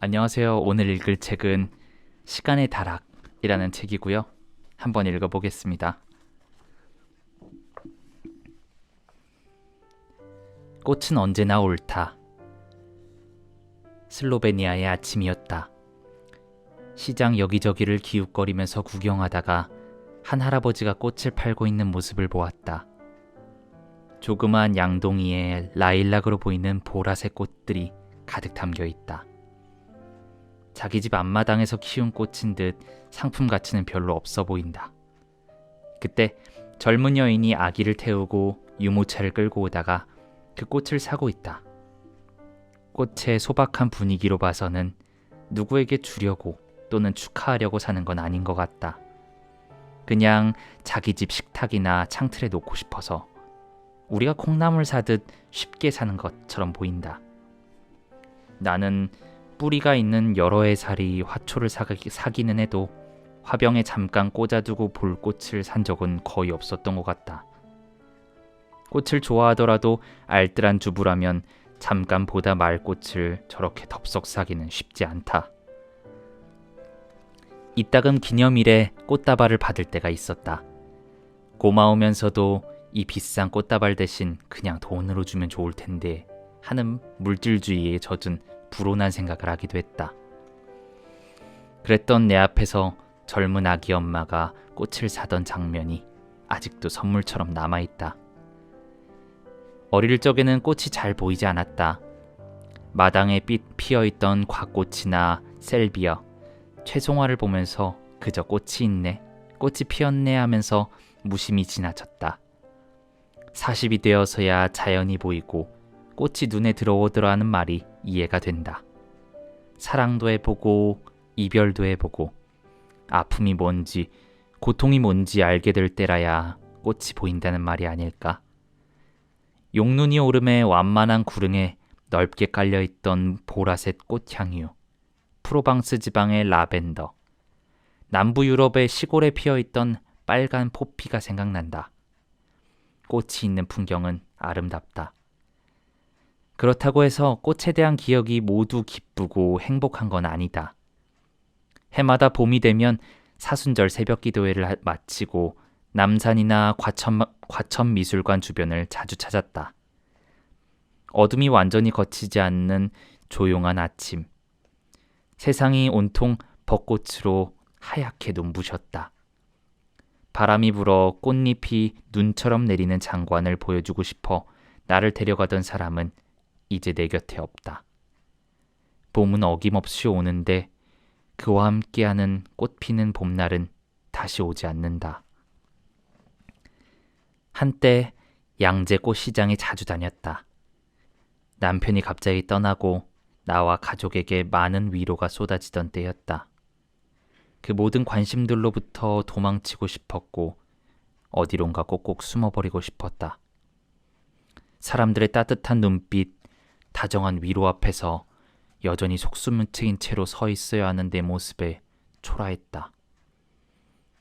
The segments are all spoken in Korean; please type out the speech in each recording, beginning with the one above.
안녕하세요. 오늘 읽을 책은 시간의 다락이라는 책이고요. 한번 읽어보겠습니다. 꽃은 언제나 옳다. 슬로베니아의 아침이었다. 시장 여기저기를 기웃거리면서 구경하다가 한 할아버지가 꽃을 팔고 있는 모습을 보았다. 조그만 양동이에 라일락으로 보이는 보라색 꽃들이 가득 담겨 있다. 자기 집 앞마당에서 키운 꽃인 듯 상품 가치는 별로 없어 보인다. 그때 젊은 여인이 아기를 태우고 유모차를 끌고 오다가 그 꽃을 사고 있다. 꽃의 소박한 분위기로 봐서는 누구에게 주려고 또는 축하하려고 사는 건 아닌 것 같다. 그냥 자기 집 식탁이나 창틀에 놓고 싶어서 우리가 콩나물 사듯 쉽게 사는 것처럼 보인다. 나는 뿌리가 있는 여러 해 살이 화초를 사기, 사기 는 해도 화병에 잠깐 꽂아두고 볼 꽃을 산 적은 거의 없었던 것 같다. 꽃을 좋아하더라도 알뜰한 주부라면 잠깐 보다 말 꽃을 저렇게 덥석 사기는 쉽지 않다. 이따금 기념일에 꽃다발을 받을 때가 있었다. 고마우면서도 이 비싼 꽃다발 대신 그냥 돈으로 주면 좋을 텐데 하는 물질주의에 젖은 불온한 생각을 하기도 했다. 그랬던 내 앞에서 젊은 아기 엄마가 꽃을 사던 장면이 아직도 선물처럼 남아있다. 어릴 적에는 꽃이 잘 보이지 않았다. 마당에 빛 피어있던 곽꽃이나 셀비어, 최송화를 보면서 그저 꽃이 있네, 꽃이 피었네 하면서 무심히 지나쳤다. 40이 되어서야 자연이 보이고 꽃이 눈에 들어오더라 하는 말이 이해가 된다. 사랑도 해보고 이별도 해보고 아픔이 뭔지 고통이 뭔지 알게 될 때라야 꽃이 보인다는 말이 아닐까. 용눈이 오름에 완만한 구릉에 넓게 깔려있던 보라색 꽃향유, 프로방스 지방의 라벤더, 남부 유럽의 시골에 피어있던 빨간 포피가 생각난다. 꽃이 있는 풍경은 아름답다. 그렇다고 해서 꽃에 대한 기억이 모두 기쁘고 행복한 건 아니다. 해마다 봄이 되면 사순절 새벽 기도회를 마치고 남산이나 과천, 과천 미술관 주변을 자주 찾았다. 어둠이 완전히 거치지 않는 조용한 아침. 세상이 온통 벚꽃으로 하얗게 눈부셨다. 바람이 불어 꽃잎이 눈처럼 내리는 장관을 보여주고 싶어 나를 데려가던 사람은 이제 내 곁에 없다. 봄은 어김없이 오는데 그와 함께하는 꽃 피는 봄날은 다시 오지 않는다. 한때 양재 꽃 시장에 자주 다녔다. 남편이 갑자기 떠나고 나와 가족에게 많은 위로가 쏟아지던 때였다. 그 모든 관심들로부터 도망치고 싶었고 어디론가 꼭꼭 숨어버리고 싶었다. 사람들의 따뜻한 눈빛, 다정한 위로 앞에서 여전히 속수문 트인 채로 서 있어야 하는 내 모습에 초라했다.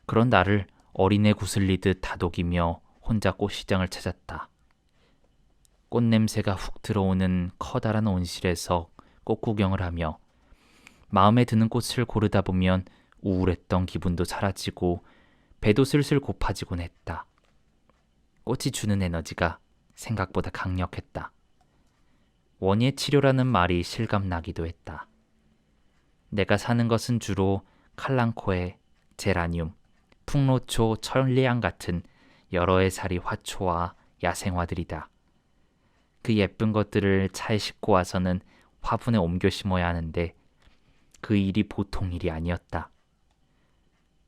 그런 나를 어린애 구슬리듯 다독이며 혼자 꽃시장을 찾았다. 꽃냄새가 훅 들어오는 커다란 온실에서 꽃 구경을 하며 마음에 드는 꽃을 고르다 보면 우울했던 기분도 사라지고 배도 슬슬 고파지곤 했다. 꽃이 주는 에너지가 생각보다 강력했다. 원예 치료라는 말이 실감나기도 했다. 내가 사는 것은 주로 칼랑코에 제라늄, 풍로초, 천리향 같은 여러 해살이 화초와 야생화들이다. 그 예쁜 것들을 차에 싣고 와서는 화분에 옮겨 심어야 하는데 그 일이 보통 일이 아니었다.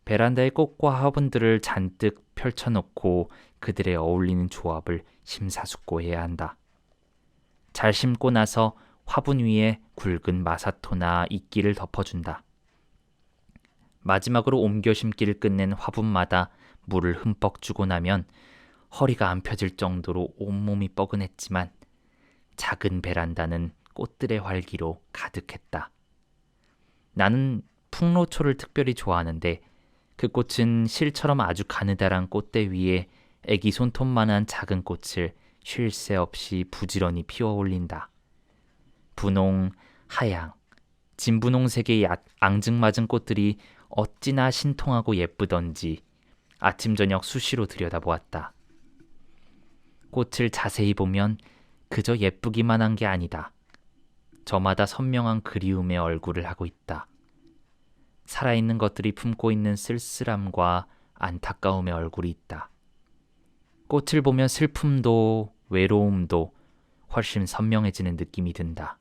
베란다에 꽃과 화분들을 잔뜩 펼쳐놓고 그들에 어울리는 조합을 심사숙고해야 한다. 잘 심고 나서 화분 위에 굵은 마사토나 이끼를 덮어준다. 마지막으로 옮겨 심기를 끝낸 화분마다 물을 흠뻑 주고 나면 허리가 안 펴질 정도로 온몸이 뻐근했지만 작은 베란다는 꽃들의 활기로 가득했다. 나는 풍로초를 특별히 좋아하는데 그 꽃은 실처럼 아주 가느다란 꽃대 위에 애기 손톱만한 작은 꽃을 쉴 새 없이 부지런히 피워 올린다. 분홍, 하양, 진분홍색의 얕- 앙증맞은 꽃들이 어찌나 신통하고 예쁘던지 아침 저녁 수시로 들여다보았다. 꽃을 자세히 보면 그저 예쁘기만 한 게 아니다. 저마다 선명한 그리움의 얼굴을 하고 있다. 살아있는 것들이 품고 있는 쓸쓸함과 안타까움의 얼굴이 있다. 꽃을 보면 슬픔도 외로움도 훨씬 선명해지는 느낌이 든다.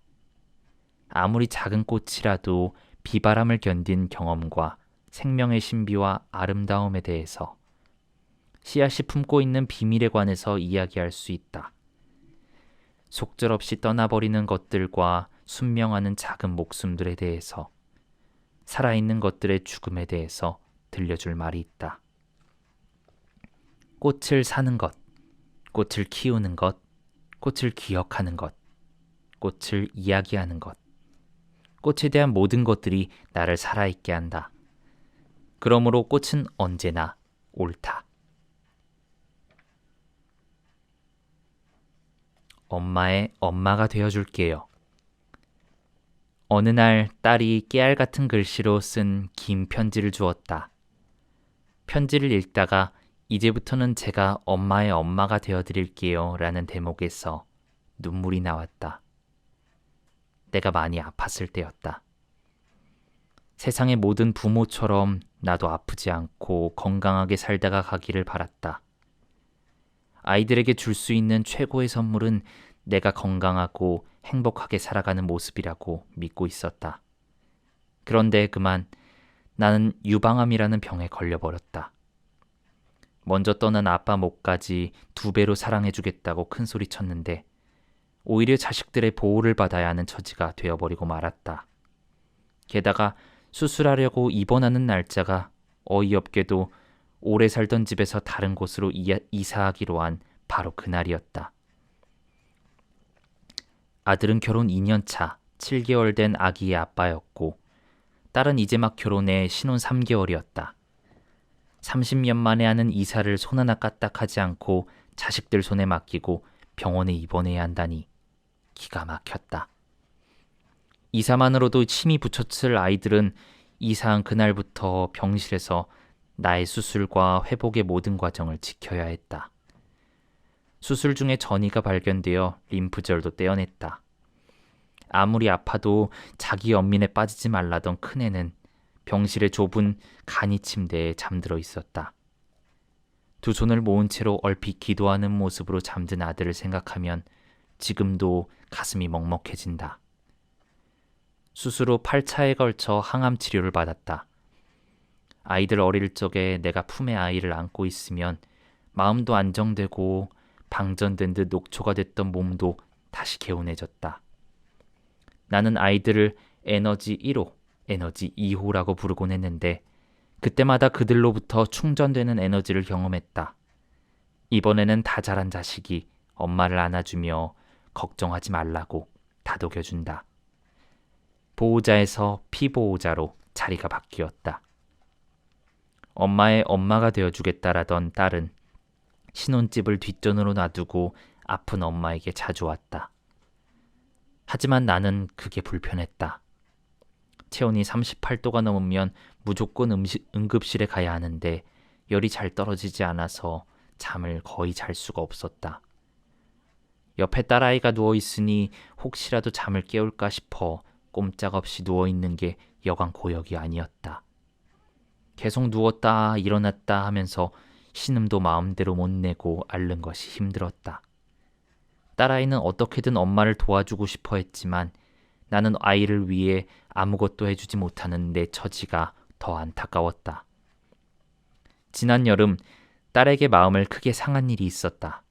아무리 작은 꽃이라도 비바람을 견딘 경험과 생명의 신비와 아름다움에 대해서 씨앗이 품고 있는 비밀에 관해서 이야기할 수 있다. 속절없이 떠나버리는 것들과 순명하는 작은 목숨들에 대해서 살아있는 것들의 죽음에 대해서 들려줄 말이 있다. 꽃을 사는 것, 꽃을 키우는 것, 꽃을 기억하는 것, 꽃을 이야기하는 것. 꽃에 대한 모든 것들이 나를 살아있게 한다. 그러므로 꽃은 언제나 옳다. 엄마의 엄마가 되어줄게요. 어느 날 딸이 깨알 같은 글씨로 쓴 긴 편지를 주었다. 편지를 읽다가 이제부터는 제가 엄마의 엄마가 되어드릴게요 라는 대목에서 눈물이 나왔다. 내가 많이 아팠을 때였다. 세상의 모든 부모처럼 나도 아프지 않고 건강하게 살다가 가기를 바랐다. 아이들에게 줄 수 있는 최고의 선물은 내가 건강하고 행복하게 살아가는 모습이라고 믿고 있었다. 그런데 그만 나는 유방암이라는 병에 걸려버렸다. 먼저 떠난 아빠 목까지 두 배로 사랑해주겠다고 큰 소리 쳤는데 오히려 자식들의 보호를 받아야 하는 처지가 되어버리고 말았다. 게다가 수술하려고 입원하는 날짜가 어이없게도 오래 살던 집에서 다른 곳으로 이사하기로 한 바로 그날이었다. 아들은 결혼 2년 차 7개월 된 아기의 아빠였고 딸은 이제 막 결혼해 신혼 3개월이었다. 30년 만에 하는 이사를 손 하나 까딱하지 않고 자식들 손에 맡기고 병원에 입원해야 한다니 기가 막혔다. 이사만으로도 침이 붙였을 아이들은 이사한 그날부터 병실에서 나의 수술과 회복의 모든 과정을 지켜야 했다. 수술 중에 전이가 발견되어 림프절도 떼어냈다. 아무리 아파도 자기 연민에 빠지지 말라던 큰애는 병실의 좁은 간이 침대에 잠들어 있었다. 두 손을 모은 채로 얼핏 기도하는 모습으로 잠든 아들을 생각하면 지금도 가슴이 먹먹해진다. 수술 후 8차에 걸쳐 항암 치료를 받았다. 아이들 어릴 적에 내가 품에 아이를 안고 있으면 마음도 안정되고 방전된 듯 녹초가 됐던 몸도 다시 개운해졌다. 나는 아이들을 에너지 1호, 에너지 2호라고 부르곤 했는데 그때마다 그들로부터 충전되는 에너지를 경험했다. 이번에는 다 자란 자식이 엄마를 안아주며 걱정하지 말라고 다독여준다. 보호자에서 피보호자로 자리가 바뀌었다. 엄마의 엄마가 되어주겠다라던 딸은 신혼집을 뒷전으로 놔두고 아픈 엄마에게 자주 왔다. 하지만 나는 그게 불편했다. 체온이 38도가 넘으면 무조건 음식, 응급실에 가야 하는데 열이 잘 떨어지지 않아서 잠을 거의 잘 수가 없었다. 옆에 딸아이가 누워 있으니 혹시라도 잠을 깨울까 싶어 꼼짝없이 누워 있는 게 여간 고역이 아니었다. 계속 누웠다 일어났다 하면서 신음도 마음대로 못 내고 앓는 것이 힘들었다. 딸아이는 어떻게든 엄마를 도와주고 싶어 했지만 나는 아이를 위해 아무것도 해주지 못하는 내 처지가 더 안타까웠다. 지난 여름 딸에게 마음을 크게 상한 일이 있었다.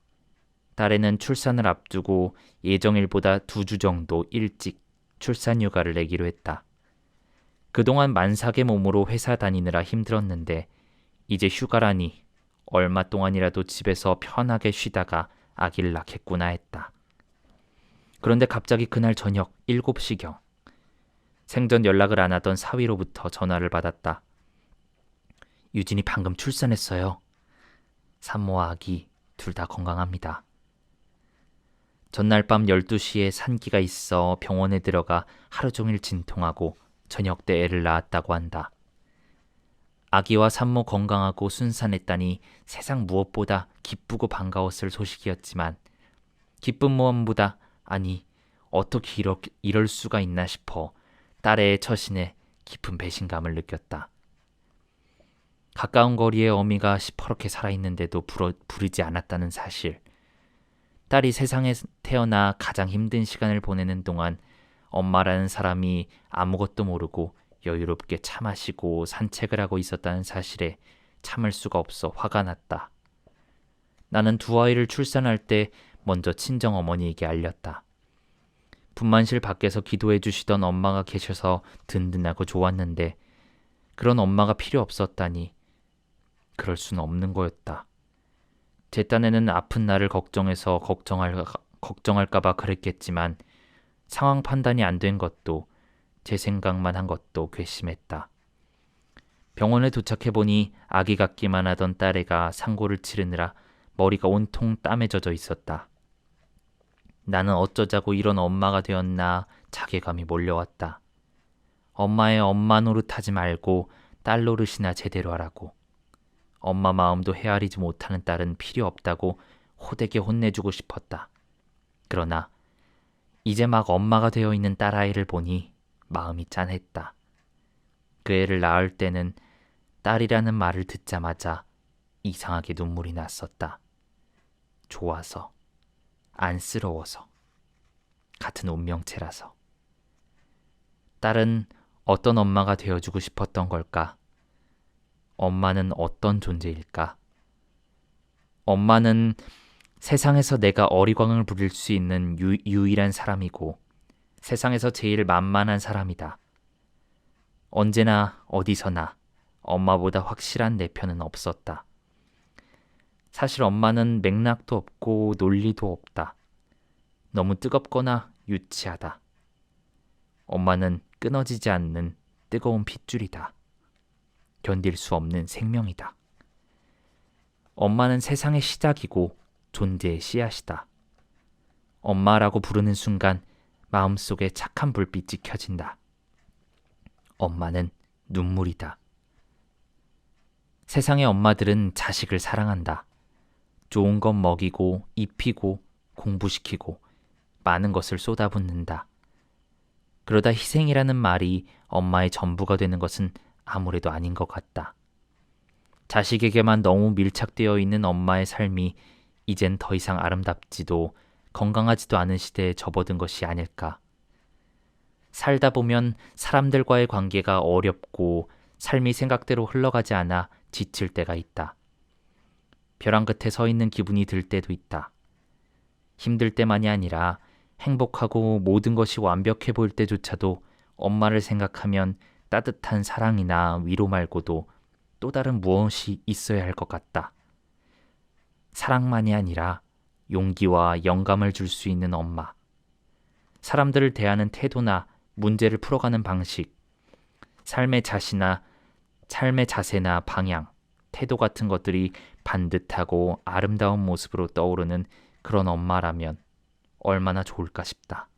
딸애는 출산을 앞두고 예정일보다 두 주 정도 일찍 출산 휴가를 내기로 했다. 그동안 만삭의 몸으로 회사 다니느라 힘들었는데 이제 휴가라니 얼마 동안이라도 집에서 편하게 쉬다가 아기를 낳겠구나 했다. 그런데 갑자기 그날 저녁 7시경 생전 연락을 안 하던 사위로부터 전화를 받았다. 유진이 방금 출산했어요. 산모와 아기 둘 다 건강합니다. 전날 밤 12시에 산기가 있어 병원에 들어가 하루 종일 진통하고 저녁 때 애를 낳았다고 한다. 아기와 산모 건강하고 순산했다니 세상 무엇보다 기쁘고 반가웠을 소식이었지만 기쁜 무엇보다 아니 어떻게 이러, 이럴 수가 있나 싶어 딸의 처신에 깊은 배신감을 느꼈다. 가까운 거리에 어미가 시퍼렇게 살아있는데도 부러, 부르지 않았다는 사실. 딸이 세상에 태어나 가장 힘든 시간을 보내는 동안 엄마라는 사람이 아무것도 모르고 여유롭게 차 마시고 산책을 하고 있었다는 사실에 참을 수가 없어 화가 났다. 나는 두 아이를 출산할 때 먼저 친정 어머니에게 알렸다. 분만실 밖에서 기도해 주시던 엄마가 계셔서 든든하고 좋았는데 그런 엄마가 필요 없었다니 그럴 수는 없는 거였다. 제 딴에는 아픈 나를 걱정해서 걱정할, 걱정할까봐 그랬겠지만 상황 판단이 안 된 것도 제 생각만 한 것도 괘씸했다. 병원에 도착해 보니 아기 같기만 하던 딸애가 상고를 치르느라 머리가 온통 땀에 젖어 있었다. 나는 어쩌자고 이런 엄마가 되었나 자괴감이 몰려왔다. 엄마의 엄마 노릇하지 말고 딸 노릇이나 제대로 하라고. 엄마 마음도 헤아리지 못하는 딸은 필요 없다고 호되게 혼내주고 싶었다. 그러나 이제 막 엄마가 되어 있는 딸아이를 보니 마음이 짠했다. 그 애를 낳을 때는 딸이라는 말을 듣자마자 이상하게 눈물이 났었다. 좋아서, 안쓰러워서, 같은 운명체라서. 딸은 어떤 엄마가 되어주고 싶었던 걸까? 엄마는 어떤 존재일까? 엄마는 세상에서 내가 어리광을 부릴 수 있는 유, 유일한 사람이고 세상에서 제일 만만한 사람이다. 언제나 어디서나 엄마보다 확실한 내 편은 없었다. 사실 엄마는 맥락도 없고 논리도 없다. 너무 뜨겁거나 유치하다. 엄마는 끊어지지 않는 뜨거운 핏줄이다. 견딜 수 없는 생명이다. 엄마는 세상의 시작이고 존재의 씨앗이다. 엄마라고 부르는 순간 마음속에 착한 불빛이 켜진다. 엄마는 눈물이다. 세상의 엄마들은 자식을 사랑한다. 좋은 것 먹이고 입히고 공부시키고 많은 것을 쏟아붓는다. 그러다 희생이라는 말이 엄마의 전부가 되는 것은 아무래도 아닌 것 같다. 자식에게만 너무 밀착되어 있는 엄마의 삶이 이젠 더 이상 아름답지도 건강하지도 않은 시대에 접어든 것이 아닐까. 살다 보면 사람들과의 관계가 어렵고 삶이 생각대로 흘러가지 않아 지칠 때가 있다. 벼랑 끝에 서 있는 기분이 들 때도 있다. 힘들 때만이 아니라 행복하고 모든 것이 완벽해 보일 때조차도 엄마를 생각하면 따뜻한 사랑이나 위로 말고도 또 다른 무엇이 있어야 할 것 같다. 사랑만이 아니라 용기와 영감을 줄 수 있는 엄마. 사람들을 대하는 태도나 문제를 풀어가는 방식, 삶의 자시나 삶의 자세나 방향, 태도 같은 것들이 반듯하고 아름다운 모습으로 떠오르는 그런 엄마라면 얼마나 좋을까 싶다.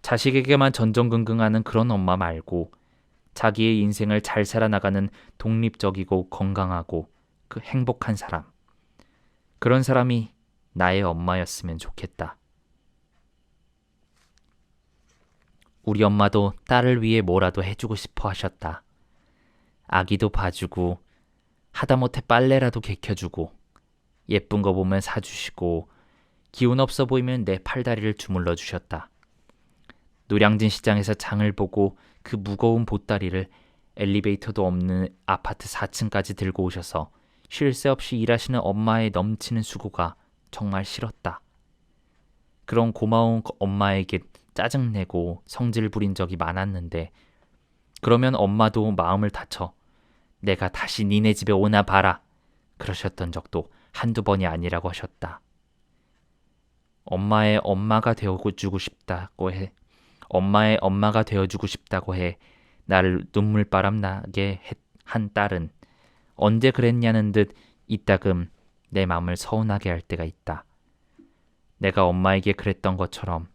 자식에게만 전전긍긍하는 그런 엄마 말고 자기의 인생을 잘 살아나가는 독립적이고 건강하고 그 행복한 사람. 그런 사람이 나의 엄마였으면 좋겠다. 우리 엄마도 딸을 위해 뭐라도 해주고 싶어 하셨다. 아기도 봐주고, 하다못해 빨래라도 개켜주고, 예쁜 거 보면 사주시고, 기운 없어 보이면 내 팔다리를 주물러 주셨다. 노량진 시장에서 장을 보고 그 무거운 보따리를 엘리베이터도 없는 아파트 4층까지 들고 오셔서 쉴 새 없이 일하시는 엄마의 넘치는 수고가 정말 싫었다. 그런 고마운 엄마에게 짜증내고 성질 부린 적이 많았는데 그러면 엄마도 마음을 다쳐 내가 다시 니네 집에 오나 봐라 그러셨던 적도 한두 번이 아니라고 하셨다. 엄마의 엄마가 되어주고 싶다고 해. 엄마의 엄마가 되어주고 싶다고 해. 나를 눈물바람 나게 한 딸은 언제 그랬냐는 듯 이따금 내 마음을 서운하게 할 때가 있다. 내가 엄마에게 그랬던 것처럼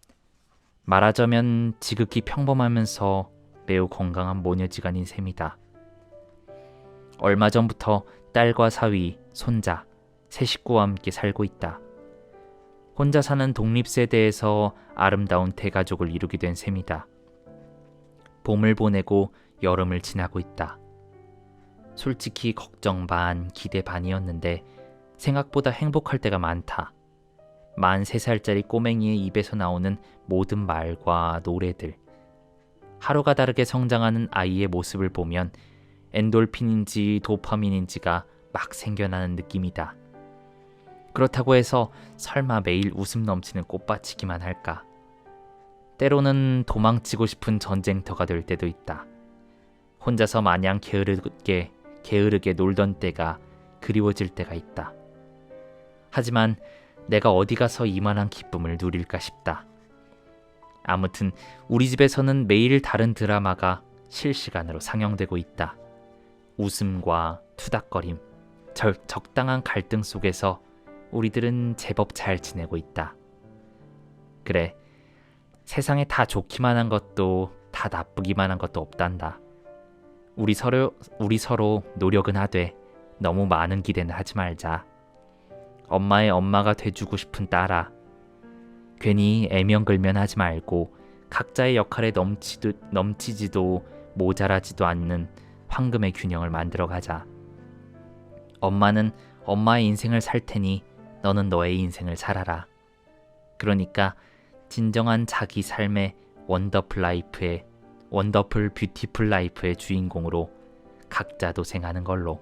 말하자면 지극히 평범하면서 매우 건강한 모녀지간인 셈이다. 얼마 전부터 딸과 사위, 손자, 세 식구와 함께 살고 있다. 혼자 사는 독립세대에서 아름다운 대가족을 이루게 된 셈이다. 봄을 보내고 여름을 지나고 있다. 솔직히 걱정 반, 기대 반이었는데 생각보다 행복할 때가 많다. 만 3살짜리 꼬맹이의 입에서 나오는 모든 말과 노래들. 하루가 다르게 성장하는 아이의 모습을 보면 엔돌핀인지 도파민인지가 막 생겨나는 느낌이다. 그렇다고 해서 설마 매일 웃음 넘치는 꽃밭이기만 할까? 때로는 도망치고 싶은 전쟁터가 될 때도 있다. 혼자서 마냥 게으르게 게으르게 놀던 때가 그리워질 때가 있다. 하지만 내가 어디 가서 이만한 기쁨을 누릴까 싶다. 아무튼 우리 집에서는 매일 다른 드라마가 실시간으로 상영되고 있다. 웃음과 투닥거림, 적, 적당한 갈등 속에서 우리들은 제법 잘 지내고 있다. 그래, 세상에 다 좋기만 한 것도 다 나쁘기만 한 것도 없단다. 우리 서로 우리 서로 노력은 하되 너무 많은 기대는 하지 말자. 엄마의 엄마가 돼주고 싶은 딸아. 괜히 애명글면 하지 말고 각자의 역할에 넘치도, 넘치지도 모자라지도 않는 황금의 균형을 만들어 가자. 엄마는 엄마의 인생을 살 테니 너는 너의 인생을 살아라. 그러니까 진정한 자기 삶의 원더풀 라이프의 원더풀 뷰티풀 라이프의 주인공으로 각자 도생하는 걸로.